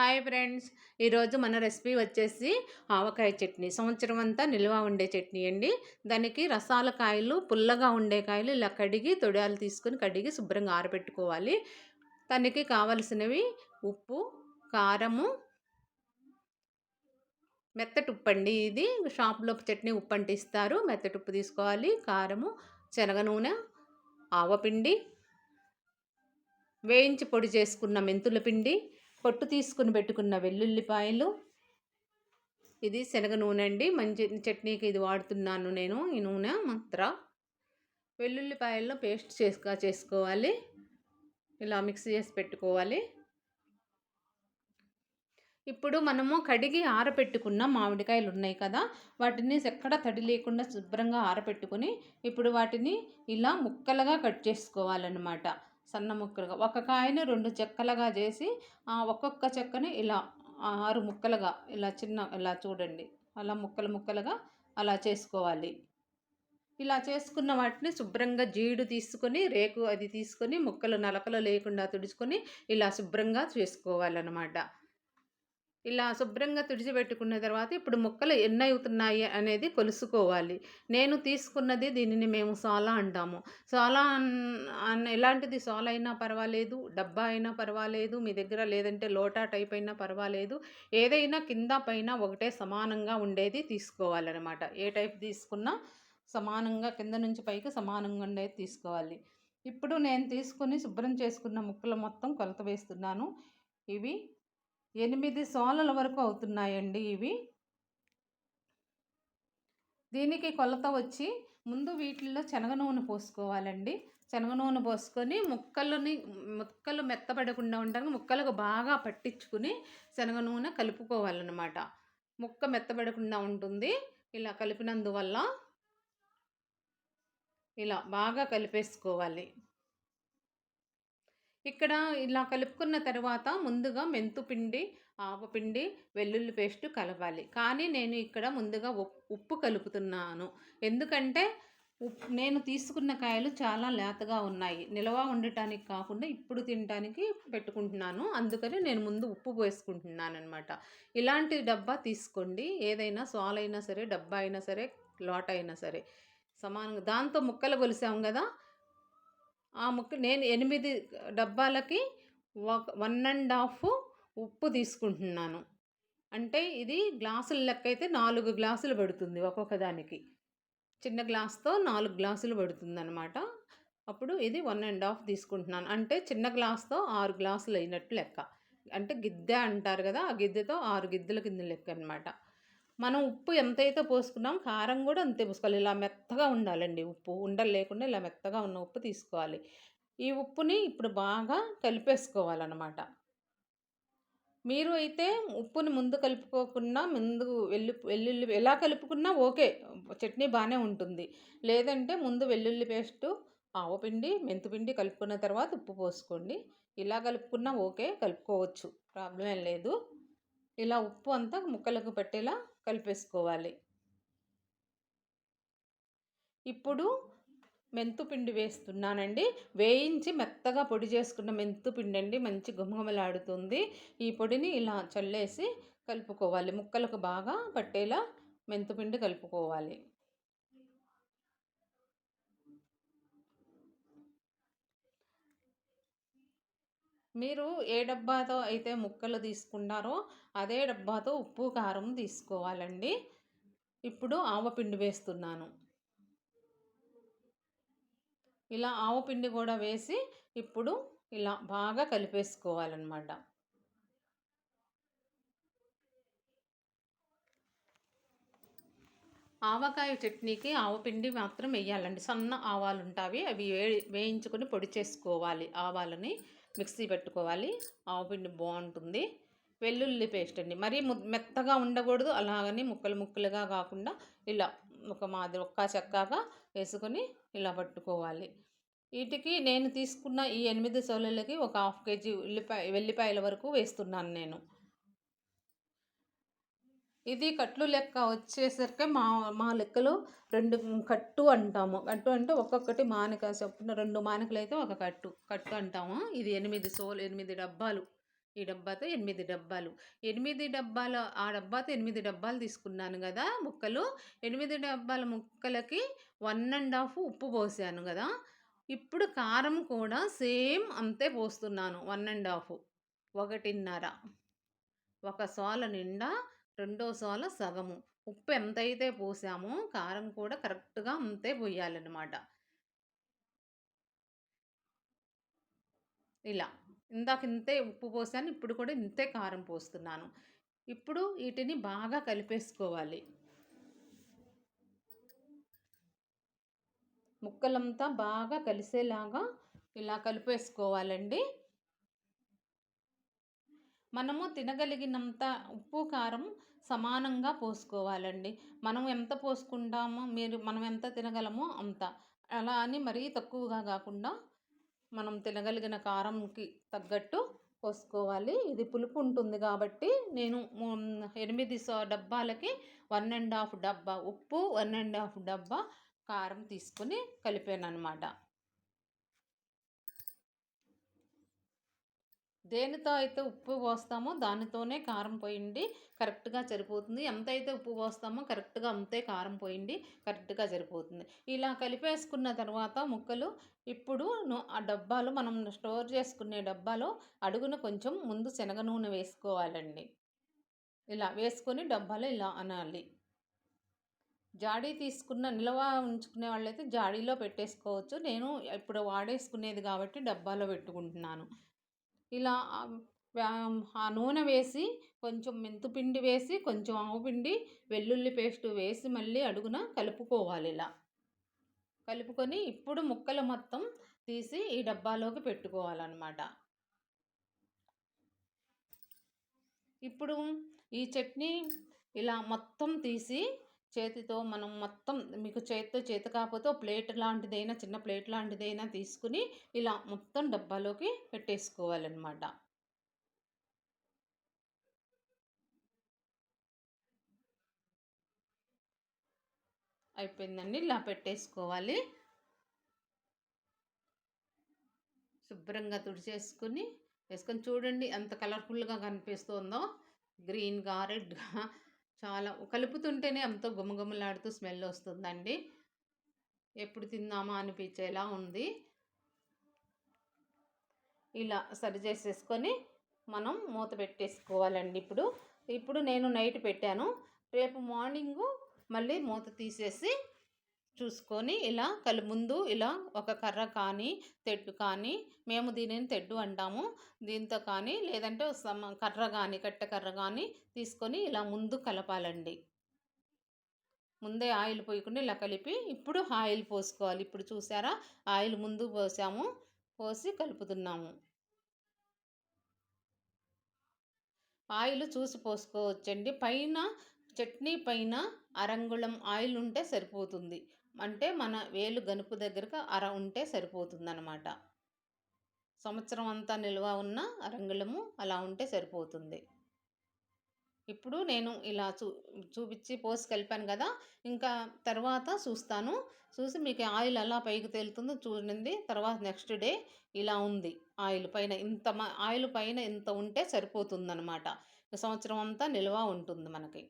Hi friends. ఈరోజు మన recipe వచ్చేసి ఆవకాయ చట్నీ. సంవత్సరం అంతా నిల్వ ఉండే చట్నీ అండి. దానికి రసాల కాయలు పుల్లగా ఉండే కాయలు ఇలా కడిగి తొడియాలు తీసుకొని కడిగి శుభ్రంగా ఆరబెట్టుకోవాలి. దానికి కావలసినవి ఉప్పు కారము మెత్తటి ఉప్పు అండి ఇది. షాప్లో చట్నీ ఉప్పు అంటే ఇస్తారు. మెత్తటి ఉప్పు తీసుకోవాలి కారము శనగ నూనె ఆవపిండి వేయించి పొడి చేసుకున్న మెంతుల పిండి పొట్టు తీసుకుని పెట్టుకున్న వెల్లుల్లిపాయలు. ఇది శనగ నూనె అండి. మంచి చట్నీకి ఇది వాడుతున్నాను నేను ఈ నూనె మాత్ర. వెల్లుల్లిపాయల్లో పేస్ట్ చేసుక చేసుకోవాలి. ఇలా మిక్స్ చేసి పెట్టుకోవాలి. ఇప్పుడు మనము కడిగి ఆరపెట్టుకున్న మామిడికాయలు ఉన్నాయి కదా వాటిని ఎక్కడ తడి లేకుండా శుభ్రంగా ఆరపెట్టుకుని ఇప్పుడు వాటిని ఇలా ముక్కలుగా కట్ చేసుకోవాలన్నమాట. సన్న ముక్కలుగా. ఒక కాయని రెండు చెక్కలుగా చేసి ఒక్కొక్క చెక్కని ఇలా ఆరు ముక్కలుగా ఇలా చిన్న ఇలా చూడండి. అలా ముక్కలు ముక్కలుగా అలా చేసుకోవాలి. ఇలా చేసుకున్న వాటిని శుభ్రంగా జీడు తీసుకొని రేకు అది తీసుకొని ముక్కలు నలకలు లేకుండా తుడుచుకొని ఇలా శుభ్రంగా చేసుకోవాలన్నమాట. ఇలా శుభ్రంగా తుడిచిపెట్టుకున్న తర్వాత ఇప్పుడు ముక్కలు ఎన్ని అవుతున్నాయి అనేది కొలుసుకోవాలి. నేను తీసుకున్నది దీనిని మేము సోలా అంటాము. సోలా ఎలాంటిది? సోలా అయినా పర్వాలేదు డబ్బా అయినా పర్వాలేదు మీ దగ్గర లేదంటే లోటా టైప్ అయినా పర్వాలేదు. ఏదైనా కింద పైన ఒకటే సమానంగా ఉండేది తీసుకోవాలన్నమాట. ఏ టైప్ తీసుకున్నా సమానంగా కింద నుంచి పైకి సమానంగా ఉండేది తీసుకోవాలి. ఇప్పుడు నేను తీసుకుని శుభ్రం చేసుకున్న ముక్కలు మొత్తం కొలత వేస్తున్నాను. ఇవి ఎనిమిది సోలల వరకు అవుతున్నాయండి ఇవి. దీనికి కొలత వచ్చి ముందు వీటిల్లో శనగ నూనె పోసుకోవాలండి. శనగ నూనె పోసుకొని ముక్కలని ముక్కలు మెత్తపడకుండా ఉండడానికి ముక్కలకు బాగా పట్టించుకుని శనగ నూనె కలుపుకోవాలన్నమాట. ముక్క మెత్తబడకుండా ఉంటుంది. ఇలా కలిపినందువల్ల ఇలా బాగా కలిపేసుకోవాలి. ఇక్కడ ఇలా కలుపుకున్న తర్వాత ముందుగా మెంతుపిండి ఆవపిండి వెల్లుల్లి పేస్ట్ కలపాలి కానీ నేను ఇక్కడ ముందుగా ఉప్పు కలుపుతున్నాను. ఎందుకంటే ఉప్పు నేను తీసుకున్న కాయలు చాలా లేతగా ఉన్నాయి. నిల్వ ఉండటానికి కాకుండా ఇప్పుడు తినడానికి పెట్టుకుంటున్నాను. అందుకని నేను ముందు ఉప్పు వేసుకుంటున్నాను అనమాట ఇలాంటి డబ్బా తీసుకోండి. ఏదైనా సాల్ అయినా సరే డబ్బా అయినా సరే లోట అయినా సరే. సమానంగా దాంతో ముక్కలు కొలిసాం కదా? ఆ ముక్క నేను ఎనిమిది డబ్బాలకి ఒక వన్ అండ్ హాఫ్ ఉప్పు తీసుకుంటున్నాను. అంటే ఇది గ్లాసుల లెక్క అయితే నాలుగు గ్లాసులు పడుతుంది ఒక్కొక్క దానికి. చిన్న గ్లాస్తో నాలుగు గ్లాసులు పడుతుంది అనమాట అప్పుడు ఇది వన్ అండ్ హాఫ్ తీసుకుంటున్నాను. అంటే చిన్న గ్లాస్తో ఆరు గ్లాసులు అయినట్టు లెక్క. అంటే గిద్దె అంటారు కదా ఆ గిద్దెతో ఆరు గిద్దెల కింద లెక్క అనమాట మనం ఉప్పు ఎంతైతే పోసుకున్నాం కారం కూడా అంతే పోసుకోవాలి. ఇలా మెత్తగా ఉండాలండి ఉప్పు. ఉండలు లేకుండా ఇలా మెత్తగా ఉన్న ఉప్పు తీసుకోవాలి. ఈ ఉప్పుని ఇప్పుడు బాగా కలిపేసుకోవాలన్నమాట. మీరు అయితే ఉప్పుని ముందు కలుపుకోకుండా ముందు వెల్లు వెల్లుల్లి ఎలా కలుపుకున్నా ఓకే. చట్నీ బాగానే ఉంటుంది. లేదంటే ముందు వెల్లుల్లి పేస్టు ఆవపిండి మెంతిపిండి కలుపుకున్న తర్వాత ఉప్పు పోసుకోండి. ఇలా కలుపుకున్నా ఓకే కలుపుకోవచ్చు. ప్రాబ్లం ఏం లేదు. ఇలా ఉప్పు అంతా ముక్కలకు పట్టేలా కలిపేసుకోవాలి. ఇప్పుడు మెంతుపిండి వేస్తున్నానండి. వేయించి మెత్తగా పొడి చేసుకున్న మెంతుపిండి అండి. మంచి గుమగుమలాడుతుంది ఈ పొడిని ఇలా చల్లేసి కలుపుకోవాలి. ముక్కలకు బాగా పట్టేలా మెంతుపిండి కలుపుకోవాలి. మీరు ఏ డబ్బాతో అయితే ముక్కలు తీసుకున్నారో అదే డబ్బాతో ఉప్పు కారం తీసుకోవాలండి. ఇప్పుడు ఆవపిండి వేస్తున్నాను. ఇలా ఆవపిండి కూడా వేసి ఇప్పుడు ఇలా బాగా కలిపేసుకోవాలన్నమాట. ఆవకాయ చట్నీకి ఆవపిండి మాత్రం వేయాలండి. సన్న ఆవాలు ఉంటాయి అవి వే వేయించుకొని పొడి చేసుకోవాలి ఆవాలని. మిక్సీ పెట్టుకోవాలి. ఆవపిండి బాగుంటుంది. వెల్లుల్లి పేస్ట్ అండి. మరీ మెత్తగా ఉండకూడదు. అలాగని ముక్కలు ముక్కలుగా కాకుండా ఇలా ఒక మాదిరి ఒక్క చెక్కగా వేసుకొని ఇలా పట్టుకోవాలి. వీటికి నేను తీసుకున్న ఈ ఎనిమిది సోలలకి ఒక హాఫ్ కేజీ ఉల్లిపాయ వెల్లిపాయల వరకు వేస్తున్నాను నేను. ఇది కట్లు లెక్క వచ్చేసరికి మా మా లెక్కలో రెండు కట్టు అంటాము. కట్టు అంటే ఒక్కొక్కటి మానిక చొప్పున రెండు మానికలు అయితే ఒక కట్టు కట్టు అంటాము. ఇది ఎనిమిది సోలు ఎనిమిది డబ్బాలు. ఈ డబ్బాతో ఎనిమిది డబ్బాలు. ఎనిమిది డబ్బాల ఆ డబ్బాతో ఎనిమిది డబ్బాలు తీసుకున్నాను కదా ముక్కలు. ఎనిమిది డబ్బాల ముక్కలకి వన్ అండ్ హాఫ్ ఉప్పు పోసాను కదా. ఇప్పుడు కారం కూడా సేమ్ అంతే పోస్తున్నాను వన్ అండ్ హాఫ్. ఒకటిన్నర. ఒక సోల నిండా రెండో సోల సగము. ఉప్పు ఎంతైతే పోసామో కారం కూడా కరెక్ట్గా అంతే పోయాలన్నమాట. ఇలా. ఇందాక ఇంతే ఉప్పు పోసాను ఇప్పుడు కూడా ఇంతే కారం పోస్తున్నాను. ఇప్పుడు వీటిని బాగా కలిపేసుకోవాలి. ముక్కలంతా బాగా కలిసేలాగా ఇలా కలిపేసుకోవాలండి. మనము తినగలిగినంత ఉప్పు కారం సమానంగా పోసుకోవాలండి. మనం ఎంత పోసుకుంటామో మీరు మనం ఎంత తినగలమో అంత. అలా అని మరీ తక్కువగా కాకుండా మనం తినగలిగిన కారంకి తగ్గట్టు పోసుకోవాలి. ఇది పులుపు ఉంటుంది కాబట్టి నేను ఎనిమిది సో డబ్బాలకి వన్ అండ్ హాఫ్ డబ్బా ఉప్పు వన్ అండ్ హాఫ్ డబ్బా కారం తీసుకుని కలిపాను అనమాట దేనితో అయితే ఉప్పు పోస్తామో దానితోనే కారం పోయింది కరెక్ట్గా సరిపోతుంది. ఎంత అయితే ఉప్పు పోస్తామో కరెక్ట్గా అంతే కారం పోయింది కరెక్ట్గా సరిపోతుంది. ఇలా కలిపేసుకున్న తర్వాత ముక్కలు ఇప్పుడు ఆ డబ్బాలు మనం స్టోర్ చేసుకునే డబ్బాలో అడుగున కొంచెం ముందు శనగ నూనె వేసుకోవాలండి. ఇలా వేసుకొని డబ్బాలో ఇలా అనాలి. జాడీ తీసుకున్న నిల్వ ఉంచుకునే వాళ్ళైతే జాడీలో పెట్టేసుకోవచ్చు. నేను ఇప్పుడు వాడేసుకునేది కాబట్టి డబ్బాలో పెట్టుకుంటున్నాను. ఇలా ఆ నూనె వేసి కొంచెం మెంతుపిండి వేసి కొంచెం ఆవుపిండి వెల్లుల్లి పేస్ట్ వేసి మళ్ళీ అడుగున కలుపుకోవాలి ఇలా. కలుపుకొని ఇప్పుడు ముక్కలు మొత్తం తీసి ఈ డబ్బాలోకి పెట్టుకోవాలన్నమాట. ఇప్పుడు ఈ చట్నీ ఇలా మొత్తం తీసి చేతితో మనం మొత్తం మీకు చేతితో చేతి కాకపోతే ప్లేట్ లాంటిదైనా చిన్న ప్లేట్ లాంటిదైనా తీసుకుని ఇలా మొత్తం డబ్బాలోకి పెట్టేసుకోవాలన్నమాట. అయిపోయిందండి. ఇలా పెట్టేసుకోవాలి. శుభ్రంగా తుడిచేసుకుని వేసుకొని చూడండి ఎంత కలర్ఫుల్గా కనిపిస్తుందో. గ్రీన్గా రెడ్గా చాలా కలుపుతుంటేనే అంత గుమగుమలాడుతూ స్మెల్ వస్తుందండి. ఎప్పుడు తిందామా అనిపించేలా ఉంది. ఇలా సరి చేసేసుకొని మనం మూత పెట్టేసుకోవాలండి ఇప్పుడు. ఇప్పుడు నేను నైట్ పెట్టాను. రేపు మార్నింగు మళ్ళీ మూత తీసేసి చూసుకొని ఇలా కలి ముందు ఇలా ఒక కర్ర కానీ తెడ్డు కానీ మేము దీనిని తెడ్డు అంటాము. దీంతో కానీ లేదంటే కర్ర కానీ కట్టె కర్ర కానీ తీసుకొని ఇలా ముందు కలపాలండి. ముందే ఆయిల్ పోయకుండా ఇలా కలిపి ఇప్పుడు ఆయిల్ పోసుకోవాలి. ఇప్పుడు చూసారా? ఆయిల్ ముందు పోసాము పోసి కలుపుతున్నాము. ఆయిల్ చూసి పోసుకోవచ్చండి. పైన చట్నీ పైన అరంగుళం ఆయిల్ ఉంటే సరిపోతుంది. అంటే మన వేలు గనుపు దగ్గరకు అర ఉంటే సరిపోతుందన్నమాట. సంవత్సరం అంతా నిల్వ ఉన్న రంగులము అలా ఉంటే సరిపోతుంది. ఇప్పుడు నేను ఇలా చూ చూపించి పోసి కలిపాను కదా ఇంకా తర్వాత చూస్తాను. చూసి మీకు ఆయిల్ ఎలా పైకి తేలుతుందో చూడండి. తర్వాత నెక్స్ట్ డే ఇలా ఉంది. ఆయిల్ పైన ఇంత ఆయిల్ పైన ఇంత ఉంటే సరిపోతుందన్నమాట. సంవత్సరం అంతా నిల్వ ఉంటుంది మనకి.